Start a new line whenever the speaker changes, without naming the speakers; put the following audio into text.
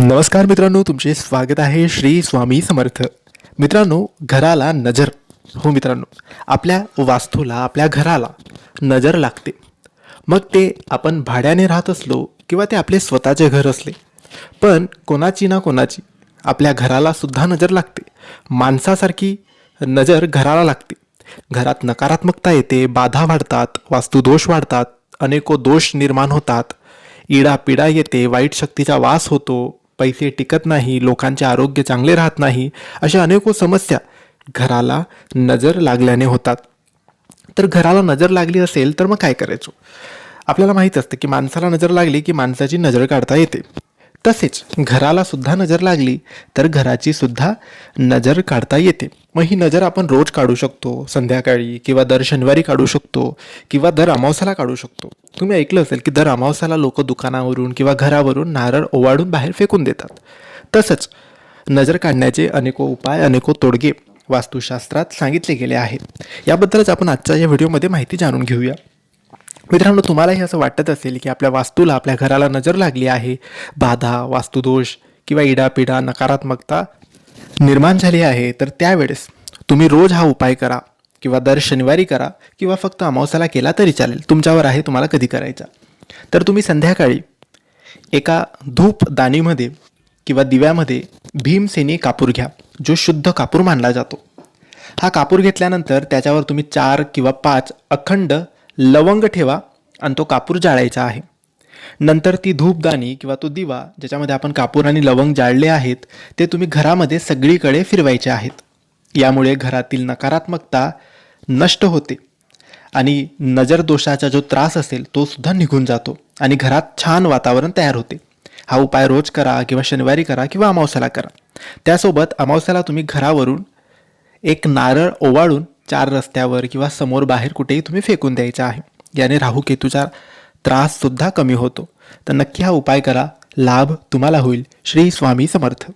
नमस्कार मित्रांनो तुमचे स्वागत आहे श्री स्वामी समर्थ. मित्रांनो घराला नजर. हो मित्रांनो आपल्या वास्तूला आपल्या घराला नजर लागते. मग ते आपण भाड्याने राहत असलो किंवा ते आपले स्वतःचे घर असले पण कोणाची ना कोणाची आपल्या घराला सुद्धा नजर लागते. माणसासारखी नजर घराला लागते. घरात नकारात्मकता येते बाधा वाढतात वास्तुदोष वाढतात अनेको दोष निर्माण होतात. इडापिडा येते वाईट शक्तीचा वास होतो पैसे टिकत नाही लोकांचे आरोग्य चांगले राहत नाही अशा अनेको समस्या घराला नजर लागल्याने होतात. तर घराला नजर लागली असेल तर मग काय करायचो? आपल्याला माहीत असतं की माणसाला नजर लागली की माणसाची नजर काढता येते. तसेच घराला सुद्धा नजर लागली तर घराची सुद्धा नजर काढता येते. मग ही नजर आपण रोज काढू शकतो संध्याकाळी किंवा दर शनिवारी काढू शकतो किंवा दर अमावस्याला काढू शकतो. तुम्ही ऐकलं असेल की दर अमावस्याला लोक दुकानावरून किंवा घरावरून नारळ ओवाळून बाहेर फेकून देतात. तसंच नजर काढण्याचे अनेको उपाय अनेको तोडगे वास्तुशास्त्रात सांगितले गेले आहेत. याबद्दलच आपण आजच्या या व्हिडिओमध्ये माहिती जाणून घेऊया. मित्रांनो तुम्हालाही असं वाटत असेल की आपल्या वास्तूला आपल्या घराला नजर लागली आहे. बाधा वास्तुदोष किंवा इडापिडा नकारात्मकता निर्माण झाली आहे. तर त्यावेळेस तुम्ही रोज हा उपाय करा किंवा दर शनिवारी करा किंवा फक्त अमावस्याला केला तरी चालेल. तुमच्यावर आहे तुम्हाला कधी करायचा. तर तुम्ही संध्याकाळी एका धूप दाणीमध्ये किंवा दिव्यामध्ये भीमसेनी कापूर घ्या जो शुद्ध कापूर मानला जातो. हा कापूर घेतल्यानंतर त्याच्यावर तुम्ही चार किंवा पाच अखंड लवंग ठेवा आणि तो कापूर जाळायचा आहे. नंतर ती धूपदाणी किंवा तो दिवा ज्याच्यामध्ये आपण कापूर आणि लवंग जाळले आहेत ते तुम्ही घरामध्ये सगळीकडे फिरवायचे आहेत. यामुळे घरातील नकारात्मकता नष्ट होते आणि नजर दोषाचा जो त्रास असेल तो सुद्धा निघून जातो आणि घरात छान वातावरण तयार होते. हा उपाय रोज करा किंवा शनिवारी करा किंवा अमावस्याला करा. त्यासोबत अमावस्याला तुम्ही घरावरून एक नारळ ओवाळून चार रस्त्यावर किंवा समोर बाहेर कुठेही तुम्ही फेकून द्यायचा आहे. याने राहू केतूचा त्राससुद्धा कमी होतो. तर नक्की हा उपाय करा. लाभ तुम्हाला होईल. श्री स्वामी समर्थ.